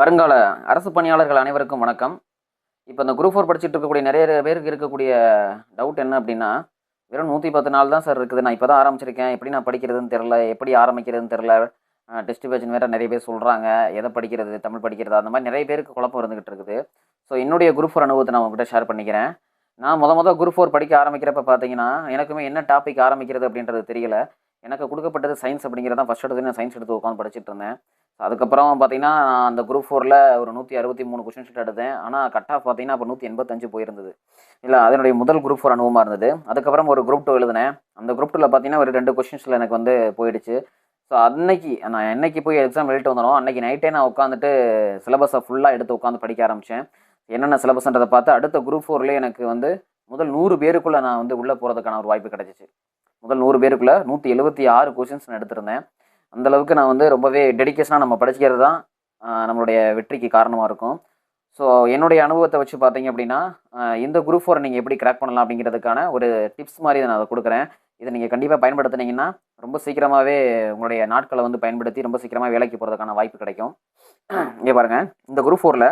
வருங்கால அரசு பணியாளர்கள் அனைவருக்கும் வணக்கம். இப்போ இந்த குரூப் ஃபோர் படிச்சுட்டு இருக்கக்கூடிய நிறைய பேருக்கு இருக்கக்கூடிய டவுட் என்ன அப்படின்னா வெறும் நூற்றி பத்து நாள் தான் சார் இருக்குது. நான் இப்போ தான் ஆரம்பிச்சிருக்கேன். எப்படி நான் படிக்கிறதுன்னு தெரில எப்படி ஆரம்பிக்கிறதுன்னு தெரில டெஸ்ட் பேஜ் வேறு நிறைய பேர் சொல்கிறாங்க எதை படிக்கிறது தமிழ் படிக்கிறது அந்த மாதிரி நிறைய பேருக்கு குழப்பம் இருந்துகிட்டு இருக்குது. ஸோ என்னுடைய குரூப் ஃபோர் அனுபவத்தை நான் உங்கள்கிட்ட ஷேர் பண்ணிக்கிறேன். நான் முத முத குரூப் ஃபோர் படிக்க ஆரம்பிக்கிறப்ப பார்த்தீங்கன்னா எனக்குமே என்ன டாபிக் ஆரம்பிக்கிறது அப்படின்றது தெரியல. எனக்கு கொடுக்கப்பட்டது சயின்ஸ் அப்படிங்கிறத ஃபஸ்ட் எடுத்து நான் சயின்ஸ் எடுத்து உட்காந்து படிச்சுட்டு இருந்தேன். அதுக்கப்புறம் பார்த்தீங்கன்னா நான் அந்த குரூப் ஃபோரில் ஒரு நூற்றி அறுபத்தி மூணு கொஷின் ஷீட் எடுத்தேன். ஆனால் கட் ஆஃப் பார்த்தீங்கன்னா அப்போ நூற்றி எண்பத்தஞ்சு போயிருந்தது. இல்லை அதனுடைய முதல் குரூப் ஃபோர் அனுபவமாக இருந்தது. அதுக்கப்புறம் ஒரு குரூப் டூ எழுதினேன். அந்த குரூப் டூவில் பார்த்தீங்கன்னா ஒரு ரெண்டு கொஷின்ஸில் எனக்கு வந்து போயிடுச்சு. ஸோ அன்னைக்கு நான் என்னைக்கு போய் எக்ஸாம் எழுதிட்டு வந்தனோ அன்னைக்கு நைட்டே நான் உட்காந்துட்டு சிலபஸை ஃபுல்லாக எடுத்து உட்காந்து படிக்க ஆரம்பித்தேன் என்னென்ன சிலபஸ்ன்றதை பார்த்து அடுத்த குரூப் ஃபோர்லேயே எனக்கு வந்து முதல் நூறு பேருக்குள்ளே நான் வந்து உள்ளே போகிறதுக்கான ஒரு வாய்ப்பு கிடச்சிச்சு. முதல் நூறு பேருக்குள்ளே நூற்றி எழுபத்தி ஆறு கொஷின்ஸ் நான் எடுத்திருந்தேன். அந்தளவுக்கு நான் வந்து ரொம்பவே டெடிக்கேஷனாக நம்ம படிச்சிக்கிறது தான் நம்மளுடைய வெற்றிக்கு காரணமாக இருக்கும். ஸோ என்னுடைய அனுபவத்தை வச்சு பார்த்தீங்க அப்படின்னா இந்த குரூப் ஃபோரை நீங்கள் எப்படி கிராக் பண்ணலாம் அப்படிங்கிறதுக்கான ஒரு டிப்ஸ் மாதிரி நான் அதை கொடுக்குறேன். இதை நீங்கள் கண்டிப்பாக பயன்படுத்துனீங்கன்னா ரொம்ப சீக்கிரமாகவே உங்களுடைய நாட்களை வந்து பயன்படுத்தி ரொம்ப சீக்கிரமாக வேலைக்கு போகிறதுக்கான வாய்ப்பு கிடைக்கும். இங்கே பாருங்கள் இந்த குரூப் ஃபோரில்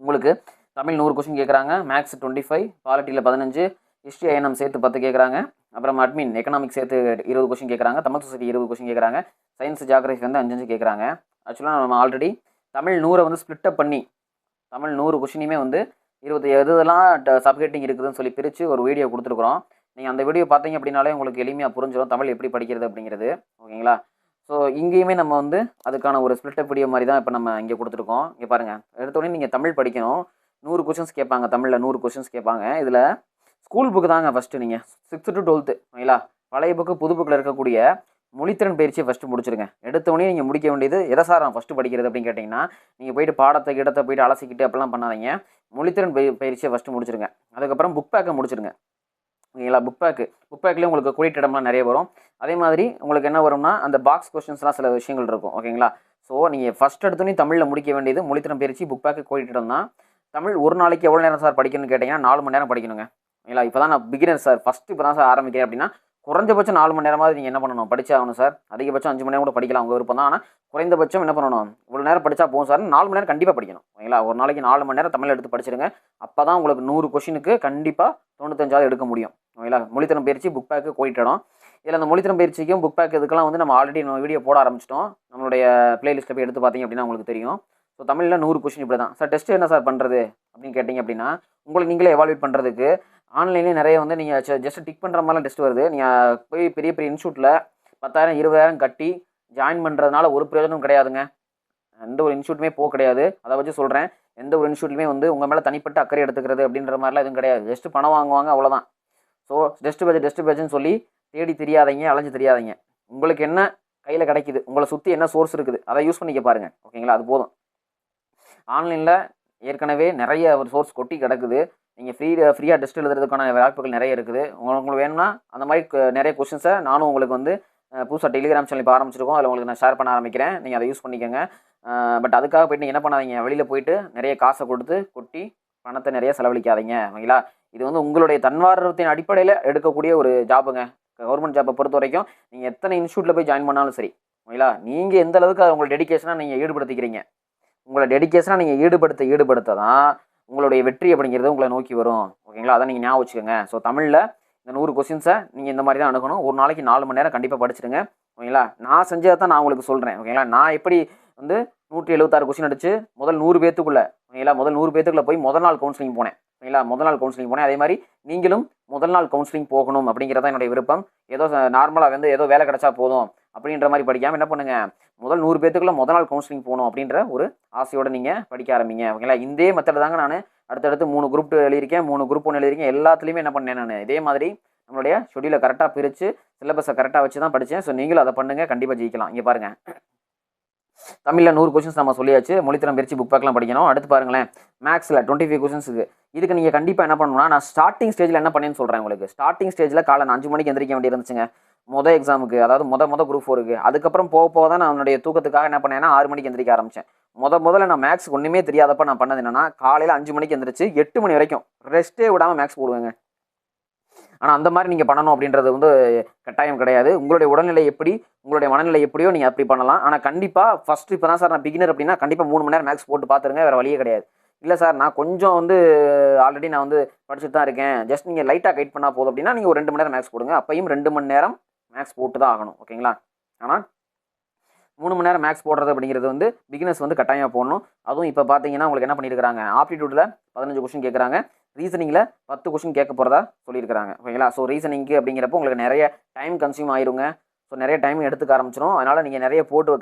உங்களுக்கு தமிழ் நூறு கொஷின் கேட்குறாங்க மேக்ஸ் டுவெண்ட்டி ஃபைவ் பாலிட்டியில் பதினஞ்சு ஹிஸ்ட்ரி ஐஎன்எம் சேர்த்து பத்து கேட்குறாங்க அப்புறம் அட்மின் எக்கனாமிக் சேர்த்து இருபது கொஷின் கேட்குறாங்க தமிழ் சொசைட்டி இருபது கொஷின் கேட்குறாங்க சயின்ஸ் ஜாகிரஃபி வந்து அஞ்சு அஞ்சு கேட்குறாங்க ஆக்சுவலாக நம்ம ஆல்ரெடி தமிழ் நூறை வந்து ஸ்பிளிட்டப் பண்ணி தமிழ் நூறு கொஷினையுமே வந்து இருபது எது சப்ஹெட்டிங் இருக்குதுன்னு சொல்லி பிரித்து ஒரு வீடியோ கொடுத்துருக்குறோம். நீங்கள் அந்த வீடியோ பார்த்தீங்க அப்படின்னாலே உங்களுக்கு எளிமையாக புரிஞ்சிடும் தமிழ் எப்படி படிக்கிறது அப்படிங்கிறது. ஓகேங்களா? ஸோ இங்கேயுமே நம்ம வந்து அதுக்கான ஒரு ஸ்ப்ளிட்டப் வீடியோ மாதிரி தான் இப்போ நம்ம இங்கே கொடுத்துருக்கோம். இங்கே பாருங்கள் எடுத்தோடனே நீங்கள் தமிழ் படிக்கணும். நூறு கொஷின்ஸ் கேட்பாங்க தமிழில் நூறு கொஷின்ஸ் கேட்பாங்க. இதில் ஸ்கூல் புக்கு தாங்க ஃபஸ்ட்டு நீங்கள் சிக்ஸ்த்து டு டுவெல்த்து ஓகேங்களா பழைய புக்கு புது புக்கில் இருக்கக்கூடிய மொழித்திறன் பயிற்சியை ஃபஸ்ட்டு முடிச்சிருங்க. எடுத்தோடனே நீங்கள் முடிக்க வேண்டியது எதை சார் நான் ஃபஸ்ட்டு படிக்கிறது அப்படின்னு கேட்டிங்கன்னா நீங்கள் போயிட்டு பாடத்தை கிடத்தை போயிட்டு அலசிக்கிட்டு அப்படிலாம் பண்ணாதீங்க. மொழித்திறன் பயிற்சியை ஃபஸ்ட்டு முடிச்சிருங்க. அதுக்கப்புறம் புக் பேக்கை முடிச்சிருங்க. ஓகேங்களா? புக் பேக்கு புக் பேக்லேயே உங்களுக்கு குறியீட்டு இடம்லாம் நிறைய வரும். அதே மாதிரி உங்களுக்கு என்ன வரும்னா அந்த பாக்ஸ் கொஸ்டின்ஸ்லாம் சில விஷயங்கள் இருக்கும். ஓகேங்களா? ஸோ நீங்கள் ஃபஸ்ட் எடுத்தோன்னே தமிழில் முடிக்க வேண்டியது மொழித்திறன் பயிற்சி புக் பேக்கு குறியீட்டு இடம் தான். தமிழ் ஒரு நாளைக்கு எவ்வளோ நேரம் சார் படிக்கணும்னு கேட்டிங்கன்னா நாலு மணி நேரம் படிக்கணுங்க. ஓகேங்களா? இப்போ தான் நான் பிகினர் சார் ஃபஸ்ட்டு இப்போ தான் சார் ஆரம்பிக்கிறேன் அப்படின்னா குறைஞ்சபட்சம் நாலு மணி நேரமாவது நீங்கள் என்ன பண்ணணும்? படிச்சாகணும் சார். அதிகபட்சம் அஞ்சு மணி நேரம் கூட படிக்கலாம். உங்கள் விருப்பம் தான் ஆனால் குறைந்தபட்சம் என்ன பண்ணணும்? இவ்வளோ நேரம் படித்தா போகும் சார். நாலு மணி நேரம் கண்டிப்பாக படிக்கணும். ஓகேங்களா? ஒரு நாளைக்கு நாலு மணி நேரம் தமிழ் எடுத்து படிச்சிருங்க. அப்போ தான் உங்களுக்கு நூறு கொஷினுக்கு கண்டிப்பாக தொண்ணூத்தஞ்சாவது எடுக்க முடியும். ஓகேங்களா? மொழித்திறன் பயிற்சி புக் பேக்கு கோயிட்டிடும் இதில் அந்த மொழித்திறன் பயிற்சிக்கும் புக் பேக் இதுக்கெல்லாம் வந்து நம்ம ஆல்ரெடி நம்ம வீடியோ போட ஆரம்பிச்சிட்டோம். நம்மளுடைய பிளேலிஸ்ட்டில் போய் எடுத்து பார்த்தீங்க அப்படின்னா உங்களுக்கு தெரியும். ஸோ தமிழில் நூறு கொஷின் இப்படி தான் சார் டெஸ்ட் என்ன சார் பண்ணுறது அப்படின்னு கேட்டிங்க அப்படின்னா உங்களுக்கு நீங்களே எவால்வேட் பண்ணுறதுக்கு ஆன்லைன்லேயே நிறைய வந்து நீங்கள் ஜஸ்ட் டிக் பண்ணுற மாதிரிலாம் டெஸ்ட் வருது. நீங்கள் போய் பெரிய பெரிய இன்ஸ்டியூட்டில் பத்தாயிரம் இருபதாயிரம் கட்டி ஜாயின் பண்ணுறதுனால ஒரு பிரயோஜனம் கிடையாதுங்க. எந்த ஒரு இன்ஸ்டியூட்டுமே போக கிடையாது. அதை வச்சு சொல்கிறேன் எந்த ஒரு இன்ஸ்டியூட்லையுமே வந்து உங்கள் மேலே தனிப்பட்ட அக்கறை எடுத்துக்கிறது அப்படின்ற மாதிரிலாம் எதுவும் கிடையாது. ஜஸ்ட் பணம் வாங்குவாங்க அவ்வளோதான் ஸோ டெஸ்ட் பேஜ் டெஸ்ட் பேஜ்னு சொல்லி தேடி தெரியாதீங்க அலைஞ்சு தெரியாதீங்க. உங்களுக்கு என்ன கையில் கிடைக்குது உங்களை சுற்றி என்ன சோர்ஸ் இருக்குது அதை யூஸ் பண்ணிக்க பாருங்கள் ஓகேங்களா அது போதும். ஆன்லைனில் ஏற்கனவே நிறைய ஒரு சோர்ஸ் கொட்டி கிடக்குது. நீங்கள் ஃப்ரீ ஃப்ரீயாக டெஸ்ட் எழுதுறதுக்கான வாய்ப்புகள் நிறைய இருக்குது. உங்களுக்கு உங்களுக்கு வேணும்னா அந்த மாதிரி uh, நிறைய கொஷின்ஸை நானும் உங்களுக்கு வந்து புதுசாக டெலிகிராம் சேனல் இப்போ ஆரம்பிச்சிருக்கோம். அதில் உங்களுக்கு நான் ஷேர் பண்ண ஆரம்பிக்கிறேன். நீங்கள் அதை யூஸ் பண்ணிக்கோங்க. Uh, பட் அதுக்காக போய்ட்டு நீங்கள் என்ன பண்ணாதீங்க? வெளியில் போயிட்டு நிறைய காசை கொடுத்து கொட்டி பணத்தை நிறைய செலவழிக்காதீங்க. ஓகேங்களா? இது வந்து உங்களுடைய தன்வாரத்தின் அடிப்படையில் எடுக்கக்கூடிய ஒரு ஜாபுங்க கவர்மெண்ட் ஜாப்பை பொறுத்த வரைக்கும் நீங்கள் எத்தனை இன்ஸ்டியூட்டில் போய் ஜாயின் பண்ணாலும் சரி ஓகேங்களா? நீங்கள் எந்த அளவுக்கு அதை உங்களை டெடிக்கேஷனாக நீங்கள் ஈடுபடுத்திக்கிறீங்க? உங்களை டெடிக்கேஷனாக நீங்கள் ஈடுபடுத்த ஈடுபடுத்த தான் உங்களுடைய வெற்றி அப்படிங்கிறது உங்களை நோக்கி வரும். ஓகேங்களா அதை நீங்கள் ஞாபகம் வச்சுக்கோங்க. ஸோ தமிழில் இந்த நூறு கொஸ்டின்ஸை நீங்கள் இந்த மாதிரி தான் அணுகணும். ஒரு நாளைக்கு நாலு மணி நேரம் கண்டிப்பாக படிச்சிடுங்க. ஓகேங்களா நான் செஞ்சதை தான் நான் உங்களுக்கு சொல்கிறேன் ஓகேங்களா நான் எப்படி வந்து நூற்றி எழுபத்தாறு கொஸ்டின் அடிச்சு முதல் நூறு பேத்துக்குள்ளே ஓகேங்களா முதல் நூறு பேத்துக்குள்ள போய் முதல் நாள் கவுன்சிலிங் போனேன். ஓகேங்களா முதல் நாள் கவுன்சிலிங் போனேன். அதே மாதிரி நீங்களும் முதல் நாள் கவுன்சிலிங் போகணும் அப்படிங்கிறத என்னுடைய விருப்பம். ஏதோ நார்மலாக வந்து ஏதோ வேலை கிடச்சா போதும். அப்படின்ற மாதிரி படிக்காமல் என்ன பண்ணுங்க? முதல் நூறு பேத்துக்குள்ள முதல் நாள் கவுன்சிலிங் போகணும் அப்படின்ற ஒரு ஆசையோடு நீங்கள் படிக்க ஆரம்பிங்க. ஓகேங்களா? இதே மெத்தட் தாங்க நான் அடுத்தடுத்து மூணு குரூப் எழுதியிருக்கேன் மூணு குரூப் ஒன்று எழுதியிருக்கேன் எல்லாத்துலேயுமே என்ன பண்ணேன் நான்? இதே மாதிரி நம்மளுடைய ஷெடியூலை கரெக்டாக பிரித்து சிலபஸை கரெக்டாக வச்சு தான் படித்தேன் ஸோ நீங்களும் அதை பண்ணுங்கள் கண்டிப்பாக ஜெயிக்கலாம். இங்கே பாருங்கள் தமிழில் நூறு கொஷின்ஸ் நம்ம சொல்லியாச்சு. மொழித்திறம் பிரித்து புக் பேக்லாம் படிக்கணும். அடுத்து பாருங்களேன். மேக்ஸில் டுவெண்ட்டி ஃபைவ் கொஷின்ஸ் இருக்குது இதுக்கு நீங்கள் கண்டிப்பாக என்ன பண்ணணும்னா நான் ஸ்டார்டிங் ஸ்டேஜில் என்ன பண்ணேன்னு சொல்கிறேன் உங்களுக்கு. ஸ்டார்டிங் ஸ்டேஜில் காலை அஞ்சு மணிக்கு எந்திரிக்க வேண்டியிருந்துச்சுங்க மொதல் எக்ஸாமுக்கு அதாவது மொதல் மொதல் குரூப் ஃபோருக்கு அதுக்கப்புறம் போக போக தான் நான் என்னுடைய தூக்கத்துக்காக என்ன பண்ணேன்னா ஆறு மணிக்கு எந்திரிக்க ஆரம்பித்தேன் முத முதல்ல நான் மேக்ஸ் ஒன்றுமே தெரியாதப்ப நான் பண்ணது என்னன்னா காலையில் அஞ்சு மணிக்கு எந்திரிச்சு எட்டு மணி வரைக்கும் ரெஸ்ட்டே விடாமல் மேக்ஸ் போடுவேங்க. ஆனால் அந்த மாதிரி நீங்கள் பண்ணணும் அப்படின்றது வந்து கட்டாயம் கிடையாது. உங்களுடைய உடல்நிலை எப்படி உங்களுடைய மனநிலை எப்படியோ நீங்கள் அப்படி பண்ணலாம். ஆனால் கண்டிப்பாக ஃபஸ்ட்டு இப்போ தான் சார் நான் பிகினர் அப்படின்னா கண்டிப்பாக மூணு மணி நேரம் மேக்ஸ் போட்டு பார்த்துருங்க வேறு வழியே கிடையாது. இல்லை சார் நான் கொஞ்சம் வந்து ஆல்ரெடி நான் வந்து படிச்சுட்டு தான் இருக்கேன். ஜஸ்ட் நீங்கள் லைட்டாக கைட் பண்ணால் போதும் அப்படின்னா நீங்கள் ஒரு ரெண்டு மணி நேரம் மேக்ஸ் போடுங்க. அப்பையும் ரெண்டு மணி நேரம் மேக்ஸ் போட்டு தான் ஆகணும் ஓகேங்களா? ஆனால் மூணு மணி நேரம் மேக்ஸ் போடுறது அப்படிங்கிறது வந்து பிகினஸ் வந்து கட்டாயமாக போடணும். அதுவும் இப்போ பார்த்தீங்கன்னா உங்களுக்கு என்ன பண்ணியிருக்காங்க ஆப்டிடியூட்டில் பதினஞ்சு கொஸ்டின் கேட்குறாங்க ரீசனிங்கில் பத்து கொஷின் கேட்க போகிறதா சொல்லியிருக்கிறாங்க. ஓகேங்களா? ஸோ ரீசனிங்க்கு அப்படிங்கிறப்போ உங்களுக்கு நிறைய டைம் கன்சியூம் ஆயிருங்க. ஸோ நிறைய டைம் எடுத்துக்க ஆரம்பிச்சிடும் அதனால் நீங்கள் நிறைய போட்டு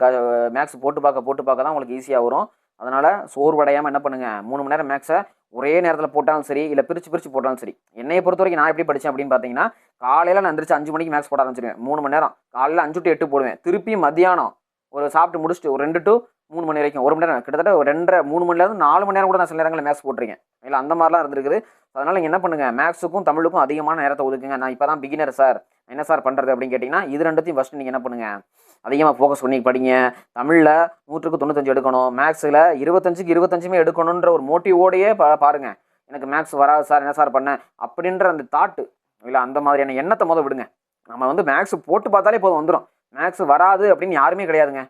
மேக்ஸ் போட்டு பார்க்க போட்டு பார்க்க தான் உங்களுக்கு ஈஸியாக வரும். அதனால் சோர்வடையாமல் என்ன பண்ணுங்கள் மூணு மணி நேரம் மேக்ஸை ஒரே நேரத்தில் போட்டாலும் சரி இல்லை பிரித்து பிரித்து போட்டாலும் சரி என்னையை பொறுத்த வரைக்கும் நான் எப்படி படித்தேன் அப்படின்னு பார்த்தீங்கன்னா காலையில் நான் எந்திரிச்சு அஞ்சு மணிக்கு மேக்ஸ் போட ஆரம்பிச்சிருவேன். மூணு மணி நேரம். காலையில் அஞ்சு டு எட்டு போடுவேன். திருப்பி மதியானம் ஒரு சாப்பிட்டு முடிச்சுட்டு ஒரு ரெண்டு டு மூணு மணி வரைக்கும். ஒரு மணி நேரம். கிட்டத்தட்ட ரெண்டரை மூணு மணி நேரம் நாலு மணி நேரம் கூட நான் சில நேரங்களில் மேக்ஸ் போட்டிருக்கேன். இல்லை அந்த மாதிரிலாம் இருந்திருக்குது. அதனால் நீங்கள் என்ன பண்ணுங்கள் மேக்ஸுக்கும் தமிழுக்கும் அதிகமான நேரத்தை ஒதுக்குங்க. நான் இப்போ தான் பிகினர் சார் என்ன சார் பண்ணுறது அப்படின்னு கேட்டிங்கன்னா இது ரெண்டுத்தையும் ஃபஸ்ட்டு நீங்கள் என்ன பண்ணுங்கள் அதிகமாக ஃபோக்கஸ் பண்ணி படிங்க. தமிழில் நூற்றுக்கு தொண்ணூத்தஞ்சு எடுக்கணும். மேக்ஸில் இருபத்தஞ்சுக்கு இருபத்தஞ்சுமே எடுக்கணுன்ற ஒரு மோட்டிவோடையே பா பாருங்கள் எனக்கு மேக்ஸ் வராது சார் என்ன சார் பண்ணேன் அப்படின்ற அந்த தாட்டு இல்லை அந்த மாதிரியான எண்ணத்தை முதல் விடுங்க. நம்ம வந்து மேக்ஸ் போட்டு பார்த்தாலே போதும் வந்துடும் மேக்ஸ் வராது அப்படின்னு யாருமே கிடையாதுங்க.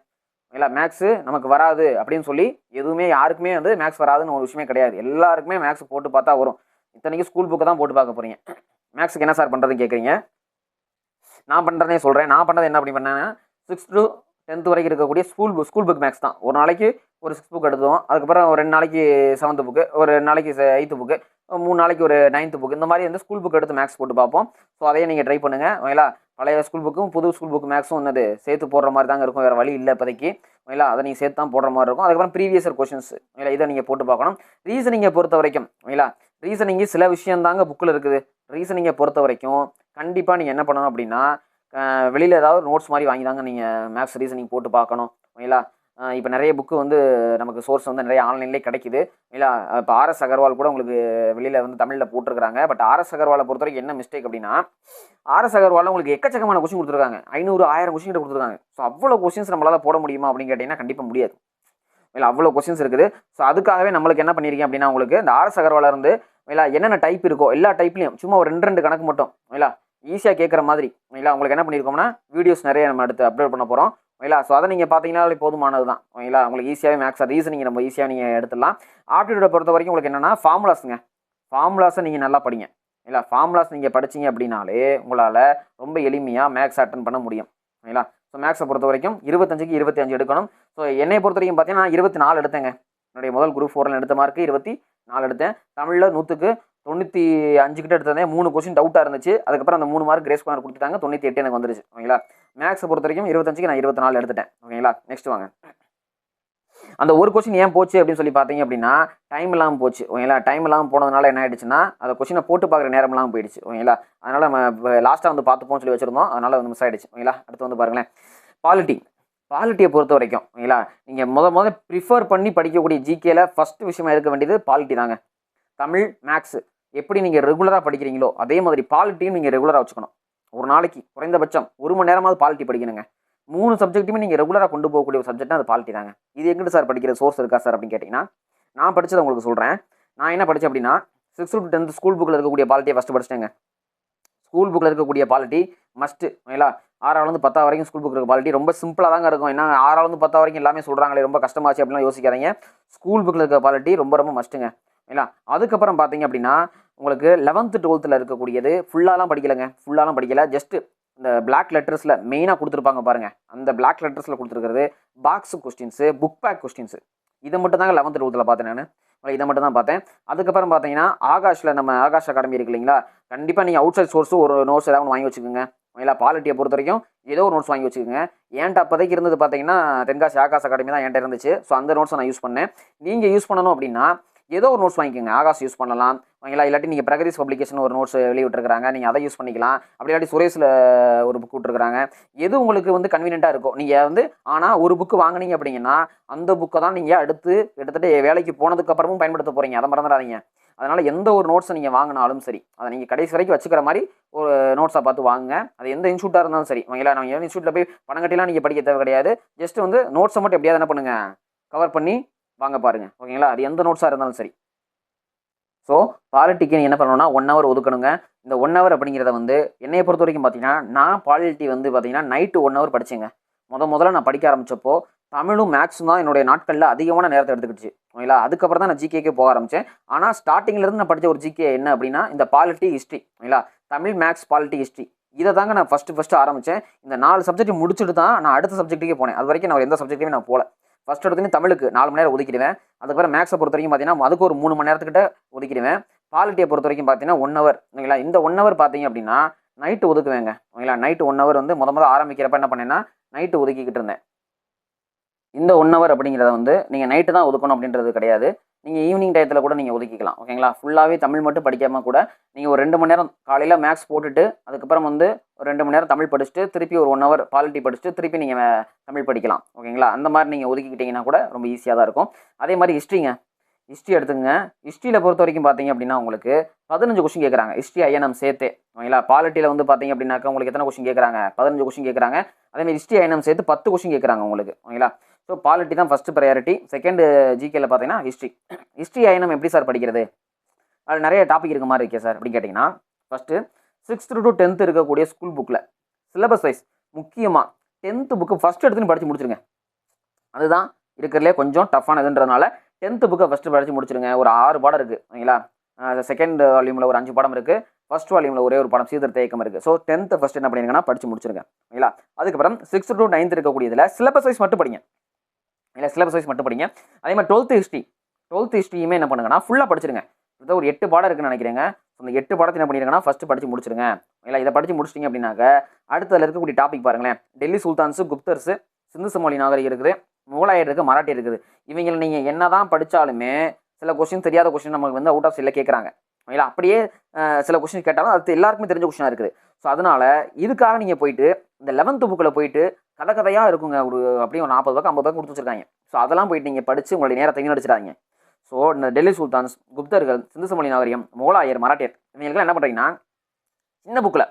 இல்லை மேக்ஸு நமக்கு வராது அப்படின்னு சொல்லி எதுவுமே யாருக்குமே வந்து மேக்ஸ் வராதுன்னு ஒரு விஷயமே கிடையாது. எல்லாருக்குமே மேக்ஸ் போட்டு பார்த்தா வரும். இத்தனைக்கு ஸ்கூல் புக்கு தான் போட்டு பார்க்க போகிறீங்க மேக்ஸுக்கு என்ன சார் பண்ணுறதுன்னு கேட்குறீங்க நான் பண்ணுறதே சொல்கிறேன் நான் பண்ணுறது என்ன அப்படி பண்ணேன்னா சிக்ஸ் டு டென்த் வரைக்கும் இருக்கக்கூடிய school book school book maths தான். ஒரு நாளைக்கு ஒரு சிக்ஸ் புக் எடுத்துவோம் அதுக்கப்புறம் ஒரு ரெண்டு நாளைக்கு செவன்த் புக்கு ஒரு ரெண்டு நாளைக்கு எயித்து புக்கு மூணு நாளைக்கு ஒரு நைன்த்து புக் இந்த மாதிரி வந்து ஸ்கூல் புக் எடுத்து மேக்ஸ் போட்டு பார்ப்போம். ஸோ அதையே நீங்கள் ட்ரை பண்ணுங்கள் ஓகேங்களா பழைய ஸ்கூல் புக்கும் புது ஸ்கூல் புக் மேக்ஸும் என்னது சேர்த்து போடுற மாதிரி தாங்க இருக்கும். வேறு வழி இல்லை இப்போதைக்கு. ஓகேங்களா அதை நீங்கள் சேர்த்து தான் போடுற மாதிரி இருக்கும். அதுக்கப்புறம் ப்ரீவியஸ் கொஷின்ஸ் ஓகேங்களா இதை நீங்கள் போட்டு பார்க்கணும். ரீசனிங்கை பொறுத்த வரைக்கும் ஓகேங்களா ரீசனிங்கு சில விஷயம் தாங்க புக்கில் இருக்குது. ரீசனிங்கை பொறுத்த வரைக்கும் கண்டிப்பாக நீங்கள் என்ன பண்ணணும் அப்படின்னா வெளியில் ஏதாவது நோட்ஸ் மாதிரி வாங்கி தாங்க நீங்கள் மேக்ஸ் ரீசனிங் போட்டு பார்க்கணும். ஓகேங்களா இப்போ நிறைய புக்கு வந்து நமக்கு சோர்ஸ் வந்து நிறைய ஆன்லைன்லேயே கிடைக்குது. இல்லை இப்போ ஆர்எஸ் அகர்வால் கூட உங்களுக்கு வெளியில் வந்து தமிழில் போட்டிருக்காங்க. பட் ஆர்எஸ் அகர்வாலை பொறுத்த வரைக்கும் என்ன மிஸ்டேக் அப்படின்னா ஆர்எஸ் அகர்வாலில் உங்களுக்கு எக்கச்சக்கமான கொஸ்டின் கொடுத்துருக்காங்க. ஐநூறு ஆயிரம் கொஸ்டின் கிட்ட கொடுத்துருக்காங்க. ஸோ அவ்வளோ கொஸ்டின்ஸ் நம்மளால் போட முடியுமா அப்படின்னு கேட்டிங்கன்னா கண்டிப்பாக முடியாது. இல்லை அவ்வளோ கொஸ்டின்ஸ் இருக்குது. ஸோ அதுக்காகவே நம்மளுக்கு என்ன பண்ணியிருக்கேன் அப்படின்னா உங்களுக்கு இந்த ஆர்எஸ் அகர்வாலில் இருந்து இல்லை என்னென்ன டைப் இருக்கோ எல்லா டைப்லையும் சும்மா ஒரு ரெண்டு ரெண்டு கணக்கு மட்டும் இல்லை ஈஸியாக கேட்குற மாதிரி இல்லை உங்களுக்கு என்ன பண்ணியிருக்கோம்னா வீடியோஸ் நிறைய நம்ம எடுத்து அப்லோட் பண்ண போகிறோம் ஓகேங்களா? ஸோ அதை நீங்கள் பார்த்தீங்கன்னா போதுமானது தான் ஓகேங்களா? உங்களுக்கு ஈஸியாகவே மேக்ஸ் ரீசனிங் ரொம்ப ஈஸியாக நீங்கள் எடுத்துடலாம். ஆப்டிடியூடை பொறுத்த வரைக்கும் உங்களுக்கு என்னென்னா ஃபார்முலாஸுங்க ஃபார்முலாஸை நீங்கள் நல்லா படிங்க. இல்லை ஃபார்முலாஸ் நீங்கள் படிச்சீங்க அப்படின்னாலே உங்களால் ரொம்ப எளிமையாக மேக்ஸ் அட்டன் பண்ண முடியும். ஓகேங்களா? ஸோ மேக்ஸை பொறுத்த வரைக்கும் இருபத்தஞ்சுக்கு இருபத்தி அஞ்சு எடுக்கணும். ஸோ என்னை பொறுத்த வரைக்கும் பார்த்தீங்கன்னா இருபத்தி நாலு எடுத்தேங்க. என்னுடைய முதல் குரூப் ஃபோரில் எடுத்த மார்க்கு இருபத்தி நாலு எடுத்தேன். தமிழில் நூற்றுக்கு தொண்ணூற்றி அஞ்சு கிட்ட எடுத்ததே மூணு கொஸ்டின் டவுட்டாக இருந்துச்சு. அதுக்கப்புறம் அந்த மூணு மார்க் கிரேஸ் மார்க் கொடுத்துட்டாங்க. தொண்ணூற்றி எட்டு எனக்கு வந்துருச்சு. ஓகேங்களா? மேக்ஸை பொறுத்த வரைக்கும் இருபத்தஞ்சுக்கு நான் இருபத்தி நாலு எடுத்துட்டேன். ஓகேங்களா? நெக்ஸ்ட் வாங்க. அந்த ஒரு கொஸ்டின் ஏன் போச்சு அப்படின்னு சொல்லி பார்த்தீங்க அப்படின்னா டைம் இல்லாமல் போச்சு. ஓகேங்களா? டைம் இல்லாமல் போனதுனால என்ன ஆயிடுச்சுன்னா அந்த கொஸ்டினை போட்டு பார்க்குற நேரம் இல்லாமல் போயிடுச்சு. ஓகேங்களா? அதனால் நம்ம லாஸ்ட்டாக வந்து பார்த்துப்போம்னு சொல்லி வச்சிருந்தோம். அதனால் வந்து மிஸ் ஆகிடுச்சு ஓகேங்களா? அடுத்து வந்து பாருங்களேன். பாலிட்டி பாலிட்டியை பொறுத்த வரைக்கும் ஓகேங்களா? நீங்கள் முத முத ப்ரிஃபர் பண்ணி படிக்கக்கூடிய ஜிகேல ஃபஸ்ட் விஷயமா இருக்க வேண்டியது பாலிட்டி தாங்க. தமிழ் மேக்ஸ் எப்படி நீங்கள் ரெகுலராக படிக்கிறீங்களோ அதே மாதிரி பாலிட்டியும் நீங்கள் ரெகுலராக வச்சுக்கணும். ஒரு நாளைக்கு குறைந்தபட்சம் ஒரு மணி நேரமாவது பாலிட்டி படிக்கணுங்க. மூணு சப்ஜெக்ட்டுமே நீங்கள் ரெகுலராக கொண்டு போகக்கூடிய ஒரு சப்ஜெக்ட்னா அது பாலிட்டி தாங்க. இது எங்கிட்ட சார் படிக்கிற? சோர்ஸ் இருக்கா சார் அப்படின்னு கேட்டிங்கன்னா நான் படித்ததை உங்களுக்கு சொல்கிறேன் நான் என்ன படித்தேன் அப்படின்னா சிக்ஸ்த் டு டென்த் ஸ்கூல் புக்கில் இருக்கக்கூடிய பாலிட்டியை ஃபஸ்ட்டு படிச்சிட்டேங்க. ஸ்கூல் புக்கில் இருக்கக்கூடிய பாலிட்டி மஸ்ட்டு ஓகேங்களா ஆறாவது பத்தா வரைக்கும் ஸ்கூல் புக் இருக்க பாலிட்டி ரொம்ப சிம்பிளாக தாங்க இருக்கும். ஏன்னா ஆறாவது பத்தா வரைக்கும் எல்லாமே சொல்கிறாங்களே ரொம்ப கஷ்டமாச்சு அப்படிலாம் யோசிக்காதீங்க. ஸ்கூல் புக்கில் இருக்க பாலிட்டி ரொம்ப ரொம்ப மஸ்ட்டுங்க இல்லைங்களா? அதுக்கப்புறம் பார்த்தீங்க அப்படின்னா உங்களுக்கு லெவன்த்து டுவெல்த்தில் இருக்கக்கூடியது ஃபுல்லாலாம் படிக்கலைங்க. ஃபுல்லாலாம் படிக்கலை. ஜஸ்ட்டு இந்த பிளாக் லெட்டர்ஸில் மெயினாக கொடுத்துருப்பாங்க பாருங்கள் அந்த பிளாக் லெட்டர்ஸில் கொடுத்துருக்கிறது box questions book back questions இதை மட்டும் தாங்க லெவன்த்து டுவெல்த்தில் பார்த்தேன் நான். இதை மட்டும் தான் பார்த்தேன். அதுக்கப்புறம் பார்த்தீங்கன்னா ஆகாஷில் நம்ம ஆகாஷ் அகாடமி இருக்கு இல்லைங்களா? கண்டிப்பாக நீங்கள் அவுட் சைட் சோர்ஸு ஒரு நோட்ஸ் ஏதாவது ஒன்று வாங்கி வச்சுக்கோங்க. இல்லை பாலிட்டியை பொறுத்த வரைக்கும் ஏதோ ஒரு நோட்ஸ் வாங்கி வச்சுக்கோங்க. ஏன்ட்ட அப்போதைக்கு இருந்தது பார்த்தீங்கன்னா தென்காசி ஆகாஷ் அகாடமி தான் என்கிட்ட இருந்துச்சு. ஸோ அந்த நோட்ஸை நான் யூஸ் பண்ணேன். நீங்கள் யூஸ் பண்ணணும் அப்படின்னா ஏதோ ஒரு நோட்ஸ் வாங்கிக்கோங்க. ஆகாஷ் யூஸ் பண்ணலாம். வாங்கிக்கலாம். இல்லாட்டி நீங்கள் பிரகதீஸ் பப்ளிகேஷன் ஒரு நோட்ஸ் வெளியிட்டிருக்கிறாங்க நீங்கள் அதை யூஸ் பண்ணிக்கலாம். அப்படி இல்லாட்டி சுரேஷில் ஒரு புக் விட்டுருக்காங்க எது உங்களுக்கு வந்து கன்வீனியண்ட்டாக இருக்கும் நீங்கள் வந்து ஆனால் ஒரு புக்கு வாங்குனீங்க அப்படிங்கன்னா அந்த புக்கை தான் நீங்கள் அடுத்து கிட்டத்தட்ட வேலைக்கு போனதுக்கப்புறமும் பயன்படுத்த போகிறீங்க அதை மறந்துடாதீங்க. அதனால் எந்த ஒரு நோட்ஸை நீங்கள் வாங்கினாலும் சரி அதை நீங்கள் கடைசி வரைக்கும் வச்சுக்கிற மாதிரி ஒரு நோட்ஸை பார்த்து வாங்குங்க. அது எந்த இன்ஸ்டியூட்டாக இருந்தாலும் சரி. ஓகேங்களா நம்ம இன்ஸ்டியூட்டில் போய் பணம் கட்டிலாம் நீங்கள் படிக்க தேவை கிடையாது. ஜஸ்ட் வந்து நோட்ஸை மட்டும் எப்படியாவது என்ன பண்ணுங்கள் கவர் பண்ணி வாங்க பாருங்கள் ஓகேங்களா அது எந்த நோட்ஸாக இருந்தாலும் சரி. ஸோ பாலிட்டிக்கு என்ன பண்ணணும்னா ஒன் ஹவர் ஒதுக்கணுங்க. இந்த ஒன் ஹவர் அப்படிங்கிறத வந்து என்னையை பொறுத்த வரைக்கும் பார்த்தீங்கன்னா நான் பாலிட்டி வந்து பார்த்தீங்கன்னா நைட்டு ஒன் ஹவர் படிச்சேங்க. முத முதல்ல நான் படிக்க ஆரம்பித்தப்போ தமிழும் மேக்ஸும் தான் என்னுடைய நாட்களில் அதிகமான நேரத்தை எடுத்துக்கிடுச்சு. ஓகேங்களா அதுக்கப்புறம் தான் நான் ஜிகேக்கே போக ஆரம்பித்தேன் ஆனால் ஸ்டார்டிங்லேருந்து நான் படித்த ஒரு ஜிகே என்ன அப்படின்னா இந்த பாலிட்டி ஹிஸ்ட்ரி ஓகேங்களா தமிழ் மேக்ஸ் பாலிட்டி ஹிஸ்ட்ரி இதை தாங்க நான் ஃபஸ்ட்டு ஃபஸ்ட்டு ஆரம்பித்தேன் இந்த நாலு சப்ஜெக்ட் முடிச்சுட்டு தான் நான் அடுத்த சப்ஜெக்ட்டுக்கே போனேன். அது வரைக்கும் நான் எந்த சப்ஜெக்ட்டுமே நான் போகல ஃபஸ்ட் எடுத்துன்னு தமிழுக்கு நாலு மணி நேரம் ஒதுக்கிடுவேன். அதுக்கப்புறம் மேக்ஸை பொறுத்த வரைக்கும் பார்த்தீங்கன்னா அதுக்கு ஒரு மூணு மணி நேரத்துக்கிட்ட ஒதுக்கிடுவேன். பாலிட்டியை பொறுத்த வரைக்கும் பார்த்தீங்கன்னா ஒன் ஹவர் ஓகேங்களா? இந்த ஒன் ஹவர் பார்த்தீங்க அப்படின்னா நைட்டு ஒதுக்குவேங்க. ஓகேங்களா? நைட்டு ஒன் ஹவர் வந்து முத முத ஆரம்பிக்கிறப்ப என்ன பண்ணேன்னா நைட்டு ஒதுக்கிக்கிட்டு இருந்தேன். இந்த ஒன் ஹவர் அப்படிங்கிறத வந்து நீங்கள் நைட்டு தான் ஒதுக்கணும் அப்படின்றது கிடையாது. நீங்கள் ஈவினிங் டயத்தில் கூட நீங்கள் ஒதுக்கிக்கலாம் ஓகேங்களா ஃபுல்லாகவே தமிழ் மட்டும் படிக்காமல் கூட நீங்கள் ஒரு ரெண்டு மணி நேரம் காலையில் மேக்ஸ் போட்டுட்டு அதுக்கப்புறம் வந்து ஒரு ரெண்டு மணி நேரம் தமிழ் படிச்சுட்டு திருப்பி ஒரு ஒன் ஹவர் பாலிட்டி படிச்சுட்டு திருப்பி நீங்கள் தமிழ் படிக்கலாம் ஓகேங்களா அந்த மாதிரி நீங்கள் ஒதுக்கிக்கிட்டீங்கன்னா கூட ரொம்ப ஈஸியாக தான் இருக்கும். அதே மாதிரி ஹிஸ்ட்ரிங்க ஹிஸ்ட்ரி எடுத்துங்க ஹிஸ்ட்ரியில் பொறுத்த வரைக்கும் பார்த்தீங்க அப்படின்னா உங்களுக்கு பதினஞ்சு கொஷின் கேட்குறாங்க ஹிஸ்ட்ரி ஐஎன்எம் சேர்த்து ஓகேங்களா பாலிட்டியில் வந்து பார்த்தீங்க அப்படின்னாக்கா உங்களுக்கு எத்தனை கொஸ்டின் கேட்குறாங்க பதினஞ்சு கொஷின் கேட்குறாங்க அதேமாதிரி ஹிஸ்ட்ரி ஐஎன்எம் சேர்த்து பத்து கொஷின் கேட்குறாங்க உங்களுக்கு ஓகேங்களா ஸோ பாலிட்டி தான் ஃபஸ்ட்டு ப்ரையாரிட்டி செகண்டு ஜிகேல பார்த்தீங்கன்னா ஹிஸ்ட்ரி ஹிஸ்ட்ரி ஐஎன்எம் எப்படி சார் படிக்கிறது? அது நிறைய டாபிக் இருக்க மாதிரி இருக்கே சார் அப்படின்னு கேட்டிங்கன்னா ஃபஸ்ட்டு சிக்ஸ்த்து டு டென்த்து இருக்கக்கூடிய ஸ்கூல் புக்கில் சிலபஸ் வைஸ் முக்கியமாக டென்த்து புக்கு ஃபஸ்ட்டு எடுத்துன்னு படித்து முடிச்சிருங்க. அதுதான் இருக்கிறதுலே கொஞ்சம் டஃப்பானதுன்றதுனால டென்த்து புக்கை ஃபஸ்ட்டு படித்து முடிச்சிருங்க. ஒரு ஆறு பாடம் இருக்குது ஓகேங்களா செகண்ட் வால்யூமில் ஒரு அஞ்சு பாடம் இருக்குது ஃபஸ்ட் வால்யூமில் ஒரே ஒரு படம் சீதர் தேக்கம் இருக்குது ஸோ டென்த்து ஃபஸ்ட் என்ன பண்ணிருங்கன்னா படித்து முடிச்சிருங்க ஓகேங்களா அதுக்கப்புறம் சிக்ஸ்த் டு நைன்த் இருக்கக்கூடியதில் சிலபஸ் வைஸ் மட்டும் படிங்க. இல்லை சிலபஸ் வைஸ் மட்டும் படிங்க. அதே மாதிரி டுவெல்த்து ஹிஸ்ட்ரி டுவெல்த்து ஹிஸ்ட்ரியுமே என்ன பண்ணுங்கன்னா ஃபுல்லாக படிச்சிருங்க. இது ஒரு எட்டு பாடம் இருக்குன்னு நினைக்கிறேங்க. அந்த எட்டு பாடத்தை என்ன பண்ணிடுங்கன்னா ஃபஸ்ட்டு படித்து முடிச்சிருங்க. இல்லை இதை படித்து முடிச்சிட்டிங்க அப்படின்னாக்க அடுத்ததில் இருக்கக்கூடிய டாபிக் பாருங்களேன். டெல்லி சுல்தான்ஸு குப்தர்ஸு சிந்து சமோலி நாகரிகம் இருக்குது. முகலாயர் இருக்குது மராட்டி இருக்குது. இவங்களை நீங்கள் என்ன தான் படித்தாலுமே சில கொஸ்டின் தெரியாத கொஸ்டின் நமக்கு வந்து அவுட் ஆஃப் சைடில் கேட்குறாங்க இல்லை அப்படியே சில கொஸ்டின் கேட்டாலும் அது எல்லாருக்குமே தெரிஞ்ச கொஸ்டினாக இருக்குது. ஸோ அதனால் இதுக்காக நீங்கள் போயிட்டு இந்த லெவன்த்து புக்கில் போயிட்டு கதை கதையாக இருக்குங்க. ஒரு அப்படியே ஒரு நாற்பது பக்கம் ஐம்பது பக்கம் கொடுத்து வச்சிருக்காங்க. ஸோ அதெல்லாம் போயிட்டு நீங்கள் படித்து உங்களுடைய நேரத்தை வீணடிச்சிடாதீங்க. ஸோ இந்த டெல்லி சுல்தான்ஸ் குப்தர்கள் சிந்து சமொழி நாகரிகம் மோலாயர் மராட்டியர் இவங்களுக்குலாம் என்ன பண்ணுறீங்கன்னா சின்ன புக்கில்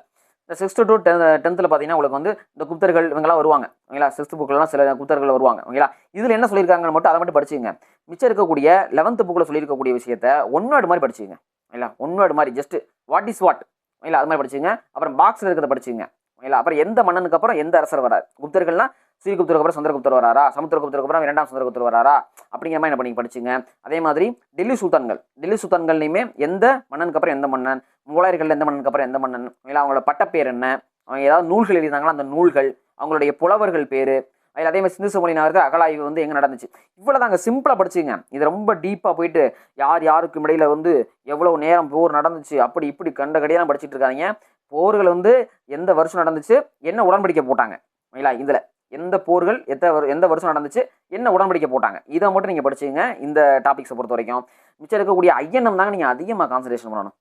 இந்த சிக்ஸ்த்து டு டென் டென்த்தில் பார்த்தீங்கன்னா உங்களுக்கு வந்து இந்த குப்தர்கள் இவங்கெல்லாம் வருவாங்க. ஓகேங்களா சிக்ஸ்த்து புக்கிலலாம் சில குப்தர்கள் வருவாங்க. ஓகேங்களா இதில் என்ன சொல்லியிருக்காங்கன்னு மட்டும் அதை மட்டும் படிச்சுங்க மிச்சம் இருக்கக்கூடிய லெவன்த்து புக்கில் சொல்லியிருக்கக்கூடிய விஷயத்த ஒன் வேர்டு மாதிரி படிச்சுங்க ஓகேங்களா ஒன் வேர்டு மாதிரி ஜஸ்ட் வாட் இஸ் வாட் ஓகேங்களா அது மாதிரி படிச்சுங்க அப்புறம் பாக்ஸில் இருக்கிறத படிச்சுங்க ஓகேங்களா அப்புறம் எந்த மன்னனுக்கு அப்புறம் எந்த அரசர் வரார்? குப்தர்கள்னா ஸ்ரீகுப்தருக்கு அப்புறம் சந்திரகுப்தர் வராரா? சமுத்திரகுப்தருக்கு அப்புறம் இரண்டாம் சந்திரகுப்தர் வராரா? அப்படிங்கிற மாதிரி என்ன பண்ணி படிச்சுங்க. அதே மாதிரி டெல்லி சுல்தான்கள். டெல்லி சுல்தான்கள்லையுமே எந்த மன்னனுக்கு அப்புறம் எந்த மன்னன்? முகலாயர்கள் எந்த மன்னனுக்கு அப்புறம் எந்த மன்னன்? ஓகேங்களா அவங்களோட பட்டப்பேர் என்ன? அவங்க ஏதாவது நூல்கள் எழுதியிருந்தாங்களா? அந்த நூல்கள். அவங்களுடைய புலவர்கள் பேர். அதில் அதே மாதிரி சிந்து சமொழி நகருக்கு அகலாய்வு வந்து எங்கே நடந்துச்சு? இவ்வளோ தாங்க சிம்பிளாக படிச்சுங்க. இது ரொம்ப டீப்பாக போயிட்டு யார் யாருக்கும் இடையில வந்து எவ்வளோ நேரம் போர் நடந்துச்சு? அப்படி இப்படி கண்ட கடையெல்லாம் படிச்சுட்டு இருக்காங்க போர்கள் வந்து எந்த வருஷம் நடந்துச்சு என்ன உடன்படிக்கை போட்டாங்க? ஓகேங்களா இதில் எந்த போர்கள் எத்த வரு- எந்த வருஷம் நடந்துச்சு என்ன உடன்படிக்கை போட்டாங்க? இதை மட்டும் நீங்கள் படிச்சுங்க இந்த டாபிக்ஸை பொறுத்த வரைக்கும் மிச்சம் இருக்கக்கூடிய ஐஎன்எம் தாங்க நீங்கள் அதிகமாக கான்சன்ட்ரேஷன் பண்ணணும்.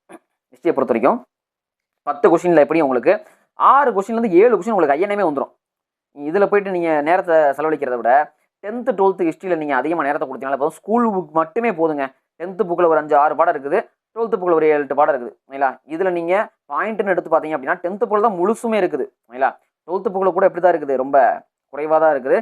ஹிஸ்ட்ரியை பொறுத்த வரைக்கும் பத்து கொஷினில் எப்படி உங்களுக்கு ஆறு கொஷின்லேருந்து ஏழு கொஷின் உங்களுக்கு ஐஎன்எமே வந்துடும் இதில் போயிட்டு நீங்கள் நேரத்தை செலவழிக்கிறத விட டென்த்து டுவெல்த்து ஹிஸ்ட்ரியில் நீங்கள் அதிகமாக நேரத்தை கொடுத்தீங்கன்னா போதும். ஸ்கூல் புக் மட்டுமே போதுங்க. டென்த்து புக்கில் ஒரு அஞ்சு ஆறு பாடம் இருக்குது. டுவெல்த்து புக்கில் ஒரு ஏழு எட்டு பாடம் இருக்குது. ஓகேங்களா இதில் நீங்கள் பாயிண்ட்னு எடுத்து பார்த்தீங்க அப்படின்னா டென்த்து போல் தான் முழுசுமே இருக்குது. ஓகேங்களா டுவெல்த்து புக்கில் கூட எப்படி தான் இருக்குது. ரொம்ப குறைவாக தான் இருக்குது.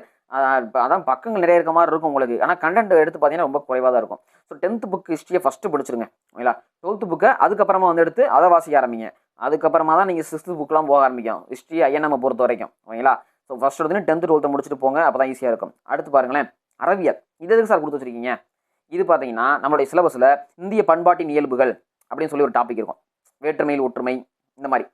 அதான் பக்கங்கள் நிறைய இருக்க மாதிரி இருக்கும் உங்களுக்கு. ஆனால் கண்டென்ட் எடுத்து பார்த்தீங்கன்னா ரொம்ப குறைவாக தான் இருக்கும். ஸோ டென்த்து புக் ஹிஸ்ட்ரியை ஃபஸ்ட்டு படிச்சிருங்க. ஓகேங்களா டுவெல்த்து புக்கை அதுக்கப்புறமா வந்து எடுத்து அதை வாசிக்க ஆரம்பிங்க. அதுக்கப்புறமா தான் நீங்கள் சிக்ஸ்த்து புக்கெலாம் போக ஆரம்பிக்கும். ஹிஸ்ட்ரி ஐஎன்எம் பொறுத்த வரைக்கும். ஓகேங்களா ஸோ ஃபஸ்ட் எடுத்து டென்த்து டுவெல்த்தை முடிச்சுட்டு போங்க. அப்போ தான் ஈஸியாக இருக்கும். அடுத்து பாருங்களேன். அரவியல் இது எதுக்கு சார் கொடுத்து வச்சிருக்கீங்க? இது பார்த்தீங்கன்னா நம்மளுடைய சிலபஸில் இந்திய பண்பாட்டின் இயல்புகள் அப்படின்னு சொல்லி ஒரு டாபிக் இருக்கும். வேற்றுமையில் ஒற்றுமை இந்த மாதிரி.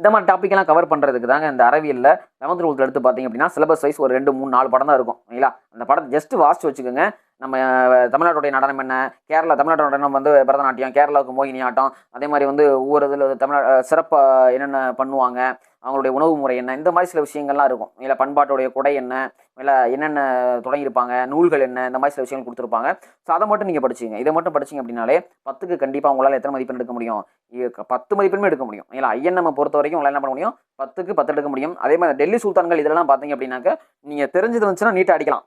இந்த மாதிரி டாப்பிக்கெல்லாம் கவர் பண்ணுறதுக்கு தாங்க இந்த அறிவியலில் லெவன்த் டுவெல்த் எடுத்து பார்த்தீங்க அப்படின்னா சிலபஸ் வைஸ் ஒரு ரெண்டு மூணு நாலு படம் தான் இருக்கும் ஓகேங்களா அந்த படத்தை ஜஸ்ட் வாசிச்சு வச்சுக்கோங்க. நம்ம தமிழ்நாட்டுடைய நடனம் என்ன? கேரளா தமிழ்நாட்டோட நடனம் வந்து பரதநாட்டியம் கேரளாவுக்கு மோகினி ஆட்டம் அதே மாதிரி வந்து ஒவ்வொரு இதில் தமிழ்நா சிறப்பாக என்னென்ன பண்ணுவாங்க அவங்களுடைய உணவு முறை என்ன இந்த மாதிரி சில விஷயங்கள்லாம் இருக்கும். இல்லை பண்பாட்டுடைய குடை என்ன இல்லை என்னென்ன தொடங்கியிருப்பாங்க நூல்கள் என்ன இந்த மாதிரி சில விஷயங்கள் கொடுத்துருப்பாங்க. ஸோ அதை மட்டும் நீங்கள் படிச்சிங்க. இதை மட்டும் படிச்சிங்க அப்படின்னாலே பத்துக்கு கண்டிப்பாக உங்களால் எத்தனை மதிப்பெண் எடுக்க முடியும்? பத்து மதிப்பெண்மே எடுக்க முடியும். இல்லை ஐஎன்எம் பொறுத்த வரைக்கும் உங்களால் என்ன பண்ண முடியும்? பத்துக்கு பத்து எடுக்க முடியும். அதே மாதிரி டெல்லி சுல்தான்கள் இதெல்லாம் பார்த்தீங்க அப்படின்னாக்க நீங்கள் தெரிஞ்சது வந்துச்சுன்னா நீட்டாக அடிக்கலாம்.